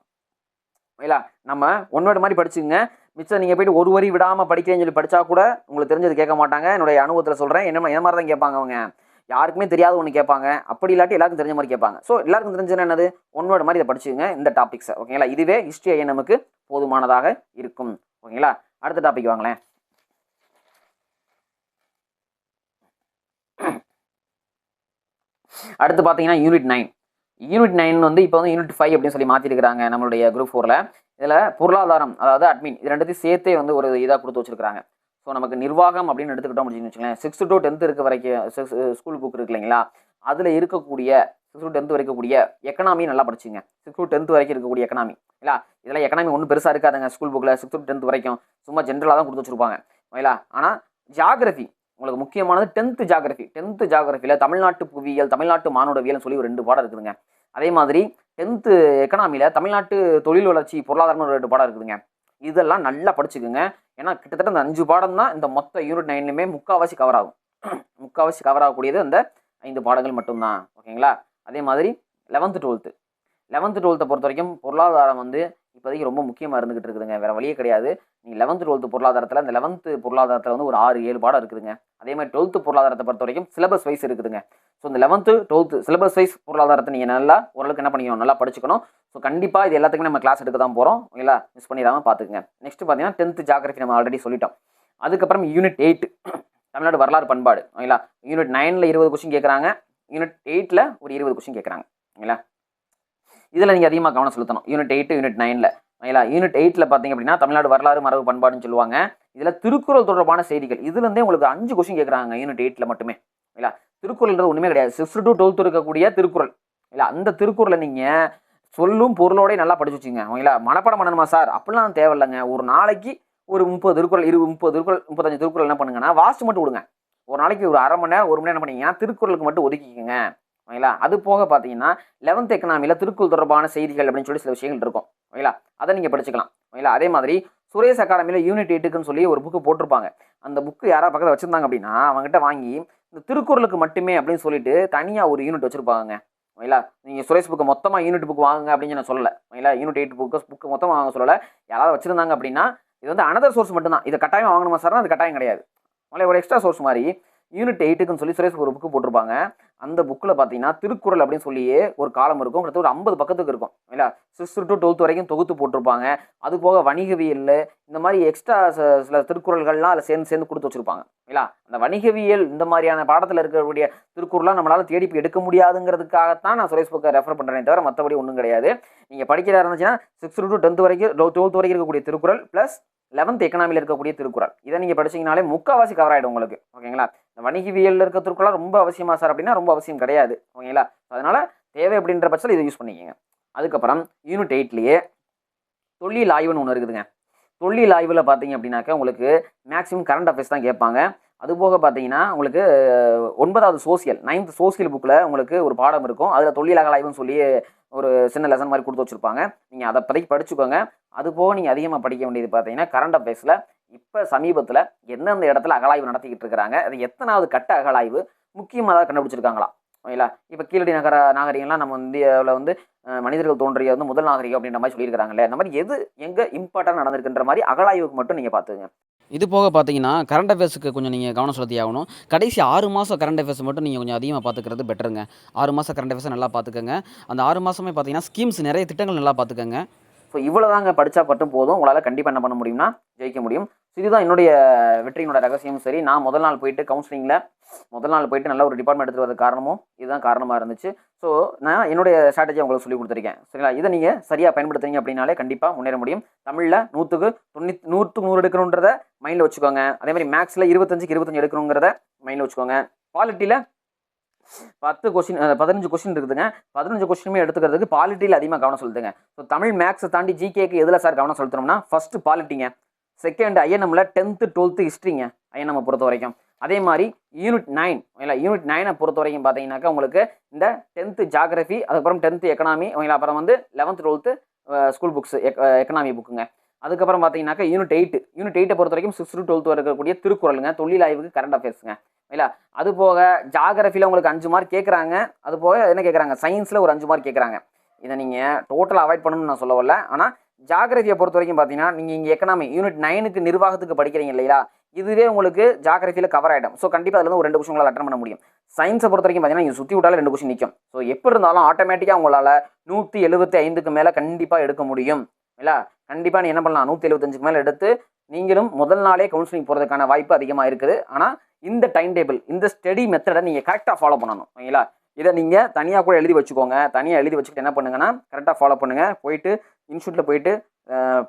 இல்லை நம்ம ஒன்வேர்டு மாதிரி படிச்சுங்க மிச்சம் நீங்கள் போயிட்டு ஒரு வரி விடாமல் படிக்கிறேன்னு சொல்லி படித்தா கூட உங்களுக்கு தெரிஞ்சது கேட்க மாட்டாங்க. என்னுடைய அனுபவத்தில் சொல்கிறேன் என்ன என்ன மாதிரி தான் கேட்பாங்க அவங்க? யாருக்குமே தெரியாத ஒன்று கேட்பாங்க. அப்படி இல்லாட்டி எல்லாருக்கும் தெரிஞ்ச மாதிரி கேட்பாங்க. ஸோ எல்லாருக்கும் தெரிஞ்சது என்னது? ஒன்வேர்டு மாதிரி இதை படிச்சுங்க இந்த டாபிக்ஸை ஓகேங்களா இதுவே ஹிஸ்ட்ரி ஐயன் நமக்கு போதுமானதாக இருக்கும். ஓகேங்களா அடுத்த டாபிக் வாங்களேன். அடுத்து பார்த்தீங்கன்னா யூனிட் நைன் யூனிட் நைன் வந்து இப்போ வந்து யூனிட் ஃபைவ் அப்படின்னு சொல்லி மாற்றிருக்கிறாங்க நம்மளுடைய குரூப் ஃபோரில் இதில் பொருளாதாரம் அதாவது அட்மின் இது ரெண்டுத்தையும் சேர்த்தே வந்து ஒரு இதாக கொடுத்து வச்சிருக்காங்க ஸோ நமக்கு நிர்வாகம் அப்படின்னு எடுத்துக்கிட்டோம் அப்படின்னு வச்சுக்கோங்களேன். சிக்ஸ்த் டு டென்த் இருக்க வரைக்கும் ஸ்கூல் புக் uh, இருக்கு இல்லைங்களா? அதில் இருக்கக்கூடிய சிக்ஸ் டு டென்த் வரைக்கக்கூடிய எக்கனாமி நல்லா படிச்சுங்க. சிக்ஸ் டு டென்த் வரைக்கும் இருக்கக்கூடிய எக்கனாமி இல்லை இதெல்லாம் எக்கனாமி ஒன்றும் பெருசாக இருக்காதுங்க ஸ்கூல் புக்கில் சிக்ஸ் டு டென்த் வரைக்கும் சும்மா ஜென்ரலாக தான் கொடுத்து வச்சுருப்பாங்க ஓகேங்களா ஆனால் ஜியாகிரஃபி உங்களுக்கு முக்கியமானது டென்த்து ஜாகிரஃபி டென்த்து ஜாகிரஃபியில் தமிழ்நாட்டு புவியியல் தமிழ்நாட்டு மானுடவியல்னு சொல்லி ஒரு ரெண்டு பாடம் இருக்குதுங்க. அதே மாதிரி டென்த்து எக்கனாமியில் தமிழ்நாட்டு தொழில் வளர்ச்சி பொருளாதாரம்னு ஒரு ரெண்டு பாடம் இருக்குதுங்க. இதெல்லாம் நல்லா படிச்சுக்குங்க. ஏன்னா கிட்டத்தட்ட இந்த அஞ்சு பாடம் தான் இந்த மொத்த யூனிட் நைன்லையுமே முக்கால்வாசி கவர் ஆகும். முக்கால்வாசி கவர் ஆகக்கூடியது அந்த ஐந்து பாடங்கள் மட்டும்தான். ஓகேங்களா? அதே மாதிரி லெவன்த்து டுவெல்த்து லெவன்த்து டுவெல்த்தை பொறுத்த வரைக்கும் பொருளாதாரம் வந்து இப்போதைக்கு ரொம்ப முக்கியமாக இருந்துகிட்டு இருக்குதுங்க. வேறு வழியே கிடையாது. நீங்கள் லெவன்த்து டுவெல்த்து பொருளாதாரத்தில் இந்த லெவன்த்து பொருளாதாரத்தில் வந்து ஒரு ஆறு ஏழு பாடம் இருக்குதுங்க. அதே மாதிரி டுவெல்த்து பொருளாதாரத்தை பொறுத்த வரைக்கும் சிலபஸ் வைஸ் இருக்குதுங்க. ஸோ இந்த லெவன்த்து டுவெல்த்து சிலபஸ் வைஸ் பொருளாதாரத்தை நீங்கள் நல்லா ஓரளவுக்கு என்ன பண்ணிக்கணும்? நல்லா படிச்சுக்கணும். ஸோ கண்டிப்பாக இது எல்லாத்துக்குமே நம்ம கிளாஸ் எடுக்க தான் போகிறோம் ஓகேங்களா மிஸ் பண்ணிடாமல் பார்த்துக்குங்க நெக்ஸ்ட் பார்த்தீங்கன்னா டென்த்து ஜாகிரஃபி நம்ம ஆல்ரெடி சொல்லிட்டோம். அதுக்கப்புறம் யூனிட் எயிட் தமிழ்நாடு வரலாறு பண்பாடு. ஓகேங்களா யூனிட் நைனில் இருபது கொஸ்டின் கேட்குறாங்க யூனிட் எயிட்டில் ஒரு இருபது கொஸ்டின் கேட்குறாங்க ஓகேங்களா இதில் நீங்கள் அதிகமாக கவனம் செலுத்தணும். யூனிட் எயிட்டு யூனிட் நைனில் ஓகேங்களா யூனிட் எயிட்டில் பார்த்தீங்க அப்படின்னா தமிழ்நாடு வரலாறு மரபு பண்பாடுன்னு சொல்லுவாங்க. இதில் திருக்குறள் தொடர்பான செய்திகள். இதுலேருந்தே உங்களுக்கு அஞ்சு கொஸ்டின் கேட்குறாங்க யூனிட் எயிட்டில் மட்டுமே. ஓகேங்களா திருக்குறள்ன்றது ஒன்றுமே கிடையாது. சிக்ஸ்த் டு டுவெல்த் இருக்கக்கூடிய திருக்குறள். இல்லை அந்த திருக்குறளை நீங்கள் சொல்லும் பொருளோடய நல்லா படிச்சு வச்சுங்க. ஓகேங்களா மனப்படம் பண்ணணுமா சார்? அப்படிலாம் தேவையில்லைங்க. ஒரு நாளைக்கு ஒரு முப்பது திருக்குறள் இரு முப்பது திருக்குறள் முப்பத்தஞ்சு திருக்குறள் என்ன பண்ணுங்கன்னா வாசிச்சு மட்டும் விடுங்க. ஒரு நாளைக்கு ஒரு அரை மணி நேரம் ஒரு மணி நேரம் என்ன பண்ணீங்கன்னா திருக்குறளுக்கு மட்டும் ஒதுக்கிக்கோங்க. ஓகேங்களா? அது போக பார்த்தீங்கன்னா லெவன்த் எக்கனாமியில் திருக்குறள் தொடர்பான செய்திகள் அப்படின்னு சொல்லி சில விஷயங்கள் இருக்கும். ஓகேங்களா? அதை நீங்கள் படிச்சுக்கலாம். ஓகேங்களா? அதே மாதிரி சுரேஷ் அகாடமியில் யூனிட் எயிட்டுக்குன்னு சொல்லி ஒரு புக்கு போட்டிருப்பாங்க. அந்த புக்கு யாராவது பக்கத்தில் வச்சுருந்தாங்க அப்படின்னா அவங்ககிட்ட வாங்கி இந்த திருக்குறளுக்கு மட்டுமே அப்படின்னு சொல்லிட்டு தனியாக ஒரு யூனிட் வச்சுருப்பாங்க ஓகேங்களா? நீங்கள் சுரேஷ் புக்கு மொத்தமாக யூனிட் புக் வாங்குங்க அப்படின்னு நான் சொல்லலை. ஓகேங்களா? யூனிட் எயிட் புக்கு புக்கு மொத்தமாக வாங்க சொல்லலை. யாராவது வச்சுருந்தாங்க அப்படின்னா இது வந்து அனதர் சோர்ஸ் மட்டும்தான். இதை கட்டாயம் வாங்கணுமா சார் அது கட்டாயம் கிடையாது. ஓகே ஒரு எக்ஸ்ட்ரா சோர்ஸ் மாதிரி யூனிட் எயிட்டுக்குன்னு சொல்லி சுரேஷ் ஒரு புக்கு போட்டிருப்பாங்க. அந்த புக்கில் பார்த்தீங்கன்னா திருக்குறள் அப்படின்னு சொல்லியே ஒரு காலம் இருக்கும். கிட்டத்தட்ட ஒரு ஐம்பது பக்கத்துக்கு இருக்கும். இல்லை சிக்ஸ்த் டு டுவெல்த் வரைக்கும் தொகுத்து போட்டிருப்பாங்க. அது போக வணிகவியல் இந்த மாதிரி எக்ஸ்ட்ரா சில திருக்குறள்கள்லாம் அதில் சேர்ந்து சேர்ந்து கொடுத்து வச்சுருப்பாங்க. இல்லை அந்த வணிகவியல் இந்த மாதிரியான பாடத்தில் இருக்கக்கூடிய திருக்குறளாக நம்மளால் தேடி போய் எடுக்க முடியாதுங்கிறதுக்காகத்தான் நான் சுரேஷ் புக்கை ரெஃபர் பண்ணுறேனே தவிர மற்றபடி ஒன்றும் கிடையாது. நீங்கள் படிக்கிறதா இருந்துச்சுன்னா சிக்ஸ்த் டு டென்த் வரைக்கும் டுவெல்த் வரைக்கும் இருக்கக்கூடிய திருக்குறள் ப்ளஸ் லெவன்த் எக்கனாமியில் இருக்கக்கூடிய திருக்குறள். இதை நீங்கள் படிச்சீங்கனாலே முக்கால்வாசி கவர் ஆகிடும் உங்களுக்கு. ஓகேங்களா? இந்த வணிகவியலில் இருக்க திருக்குறள் ரொம்ப அவசியமா சார் அப்படின்னா ரொம்ப அவசியம் கிடையாது. ஓகேங்களா? அதனால தேவை அப்படின்ற பட்சத்தில் இதை யூஸ் பண்ணிக்கோங்க. அதுக்கப்புறம் யூனிட் எயிட்லேயே தொழில் ஆய்வுன்னு ஒன்று இருக்குதுங்க. தொழில் ஆய்வில் பார்த்தீங்க அப்படின்னாக்கா உங்களுக்கு மேக்ஸிமம் கரண்ட் அஃபேர்ஸ் தான் கேட்பாங்க. அதுபோக பார்த்தீங்கன்னா உங்களுக்கு ஒன்பதாவது சோசியல் நைன்த் சோசியல் புக்கில் உங்களுக்கு ஒரு பாடம் இருக்கும். அதில் தொழிலாக ஆய்வுன்னு சொல்லி ஒரு சின்ன லெசன் மாதிரி கொடுத்து வச்சுருப்பாங்க. நீங்கள் அதை பற்றி படிச்சுக்கோங்க. அது போக நீங்கள் அதிகமாக படிக்க வேண்டியது பார்த்தீங்கன்னா கரண்ட் அஃபேர்ஸில் இப்போ சமீபத்தில் எந்தெந்த இடத்துல அகழாய்வு நடத்திக்கிட்டு இருக்கிறாங்க அது எத்தனாவது கட்ட அகழாய்வு முக்கியமாக தான் கண்டுபிடிச்சிருக்காங்களா? ஓகேங்களா இப்போ கீழடி நகர நாகரிகம்லாம் நம்ம இந்தியாவில் வந்து மனிதர்கள் தோன்றிய வந்து முதல் நாகரிகம் அப்படின்ற மாதிரி சொல்லியிருக்காங்கல்ல இந்த மாதிரி எது எங்கே இம்பார்ட்டன்ட் நடந்திருக்குன்ற மாதிரி அகழாய்வுக்கு மட்டும் நீங்கள் பார்த்துங்க இது போக பார்த்தீங்கன்னா கரண்ட் அஃபேர்ஸுக்கு கொஞ்சம் நீங்கள் கவனம் செலுத்தி ஆகணும். கடைசி ஆறு மாதம் கரண்ட் அஃபேர்ஸ் மட்டும் நீங்கள் கொஞ்சம் அதிகமாக பார்த்துக்கிறது பெட்டருங்க ஆறு மாதம் கரண்ட் அஃபேர்ஸை நல்லா பார்த்துக்கங்க அந்த ஆறு மாதமே பார்த்தீங்கன்னா ஸ்கீம்ஸ் நிறைய திட்டங்கள் நல்லா பார்த்துக்கங்க ஸோ இவ்வளோதாங்க படித்தா மட்டும் போதும். உங்களால் கண்டிப்பாக என்ன பண்ண முடியும்னா ஜெயிக்க முடியும். இதுதான் என்னுடைய வெற்றியினோட ரகசியமும் சரி. நான் முதல் நாள் போயிட்டு கவுன்சிலிங்கில் முதல் நாள் போயிட்டு நல்ல ஒரு டிபார்ட்மெண்ட் எடுத்துகிட்டு வரது காரணமும் இதுதான் காரணமாக இருந்துச்சு. ஸோ நான் என்னுடைய ஸ்ட்ராட்டஜி உங்களுக்கு சொல்லி கொடுத்துருக்கேன். சரிங்களா? இதை நீங்கள் சரியாக பயன்படுத்துறீங்க அப்படின்னாலே கண்டிப்பாக முன்னேற முடியும். தமிழில் நூற்றுக்கு தொண்ணூற்றி நூற்றுக்கு நூறு எடுக்கணுன்றத மைண்டில் வச்சுக்கோங்க. அதே மாதிரி மேக்ஸில் இருபத்தஞ்சுக்கு இருபத்தஞ்சு எடுக்கணுங்கிறத மைண்டில் வச்சுக்கோங்க. பாலிட்டியில் பத்து கொஸ்டின் பதினஞ்சு கொஸ்டின் இருக்குதுங்க. பதினஞ்சு கொஸ்டினுமே எடுத்துக்கிறதுக்கு பாலிட்டியில் அதிகமாக கவனம் செலுத்துங்க. ஸோ தமிழ் மேக்ஸை தாண்டி ஜிகேக்கு எதில் சார் கவனம் செலுத்தணும்னா ஃபஸ்ட்டு பாலிட்டிங்க செகண்ட் ஐஎன்எம்ல டென்த்து டுவெல்த்து ஹிஸ்ட்ரிங்க ஐஎன்எம் பொறுத்த வரைக்கும். அதே மாதிரி யூனிட் நைன் இல்லை யூனிட் நைனை பொறுத்த வரைக்கும் பார்த்தீங்கன்னாக்கா உங்களுக்கு இந்த டென்த்து ஜாகிரஃபி அதுக்கப்புறம் டென்த்து எக்கனாமி ஓகேங்களா அப்புறம் வந்து eleventh twelfth school books economy புக்குங்க அதுக்கப்புறம் பார்த்தீங்கன்னாக்கா யூனிட் எயிட் யூனிட் எயிட்டை பொறுத்த வரைக்கும் சிக்ஸ் டு டுவெல்த் இருக்கக்கூடிய திருக்குறளுங்க தொழில் ஆய்வுக்கு கரண்ட் அஃபேர்ஸுங்க இல்லை அது போக ஜாகிரஃபியில் உங்களுக்கு அஞ்சு மார்க் கேட்குறாங்க அது போக என்ன கேட்குறாங்க சயின்ஸில் ஒரு அஞ்சு மார்க் கேட்குறாங்க இதை நீங்கள் டோட்டலாக அவாய்ட் பண்ணணும்னு நான் சொல்ல வரல. ஆனால் ஜாகிரஃபியை பொறுத்த வரைக்கும் பார்த்தீங்கன்னா நீங்கள் இங்கே எக்கனாமி யூனிட் நைனுக்கு நிர்வாகத்துக்கு படிக்கிறீங்க இல்லையா? இதுவே உங்களுக்கு ஜாகிரஃபியில் கவர் ஆகிடும் ஸோ கண்டிப்பாக அதில் ஒரு ரெண்டு கொஸ்டின் உங்களால் அட்டன் பண்ண முடியும். சயின்ஸை பொறுத்த வரைக்கும் பார்த்தீங்கன்னா நீங்கள் சுற்றி விட்டாலே ரெண்டு கொஷின் நிற்கும் ஸோ எப்படி இருந்தாலும் ஆட்டோமேட்டிக்காக உங்களால் நூற்றி எழுபத்தி ஐந்துக்கு மேலே கண்டிப்பாக எடுக்க முடியும். இல்லை கண்டிப்பாக நீ என்ன பண்ணலாம்? நூற்றி எழுபத்தஞ்சுக்கு மேலே எடுத்து நீங்களும் முதல் நாளே கவுன்சிலிங் போகிறதுக்கான வாய்ப்பு அதிகமாக இருக்குது. ஆனால் இந்த டைம் டேபிள் இந்த ஸ்டடி மெத்தடை நீங்கள் கரெக்டாக ஃபாலோ பண்ணணும். ஓகேங்களா இதை நீங்கள் தனியாக கூட எழுதி வச்சுக்கோங்க. தனியாக எழுதி வச்சுக்கிட்டு என்ன பண்ணுங்கன்னா கரெக்டாக ஃபாலோ பண்ணுங்கள் போயிட்டு இன்ஷூட்டில் போயிட்டு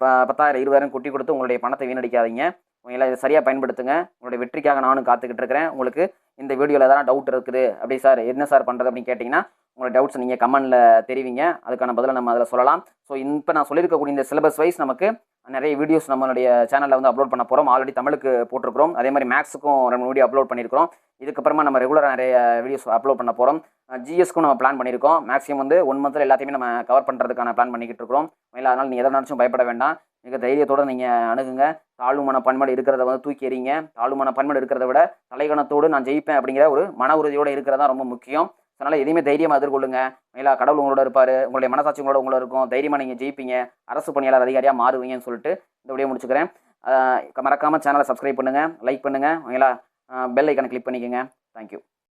ப- பத்தாயிரம் இருபதாயிரம் கொட்டி கொடுத்து உங்களுடைய பணத்தை வீணடிக்காதீங்க. உங்களை இதை சரியாக பயன்படுத்துங்க. உங்களுடைய வெற்றிக்காக நானும் காத்துக்கிட்டு இருக்கிறேன். உங்களுக்கு இந்த வீடியோவில் எதனா டவுட் இருக்குது அப்படி சார் என்ன சார் பண்ணுறது அப்படின்னு கேட்டிங்கன்னா உங்களோட டவுட்ஸ் நீங்கள் கமெண்டில் தெரிவிங்க. அதுக்கான பதிலை நம்ம அதில் சொல்லலாம். ஸோ இப்போ நான் சொல்லியிருக்கக்கூடிய இந்த சிலபஸ் வைஸ் நமக்கு நிறைய வீடியோஸ் நம்மளுடைய சேனலில் வந்து அப்லோட் பண்ண போகிறோம் ஆல்ரெடி தமிழுக்கு போட்டிருக்கிறோம். அதே மாதிரி மேக்ஸுக்கும் ரெண்டு வீடியோ அப்லோட் பண்ணியிருக்கிறோம். இதுக்கப்புறமா நம்ம ரெகுலராக நிறைய வீடியோஸ் அப்லோட் பண்ண போகிறோம் ஜிஎஸ்க்கும் நம்ம பிளான் பண்ணியிருக்கோம். மேக்ஸிமம் வந்து ஒன் மந்தில் எல்லாத்தையுமே நம்ம கவர் பண்ணுறதுக்கான பிளான் பண்ணிக்கிட்டு இருக்கிறோம். இல்லை அதனால் நீங்கள் எதை நினச்சும் பயப்பட வேண்டாம். மிக தைரியத்தோடு நீங்கள் அணுகுங்க. தாழ்வு மன பண்பாடு இருக்கிறத வந்து தூக்கி எறிங்க. தாழ்வு மன பண்பாடு இருக்கிறத விட தலைகணத்தோடு நான் ஜெயிப்பேன் அப்படிங்கிற ஒரு மன உறுதியோடு இருக்கிறதா ரொம்ப முக்கியம். அதனால் எதையுமே தைரியமாக எதிர்கொள்ளுங்க. மேலா கடவுள் உங்களோட இருப்பார். உங்களுடைய மனசாட்சி உங்களோட உங்களோட இருக்கும். தைரியமாக நீங்கள் ஜெயிப்பீங்க. அரசு பணியாளர் அதிகாரியாக மாறுவீங்கன்னு சொல்லிட்டு இந்த வீடியோ முடிச்சுக்கிறேன். மறக்காமல் சேனலை சப்ஸ்கிரைப் பண்ணுங்கள் லைக் பண்ணுங்கள் மேலா பெல் ஐக்கனை கிளிக் பண்ணிக்கோங்க. தேங்க்யூ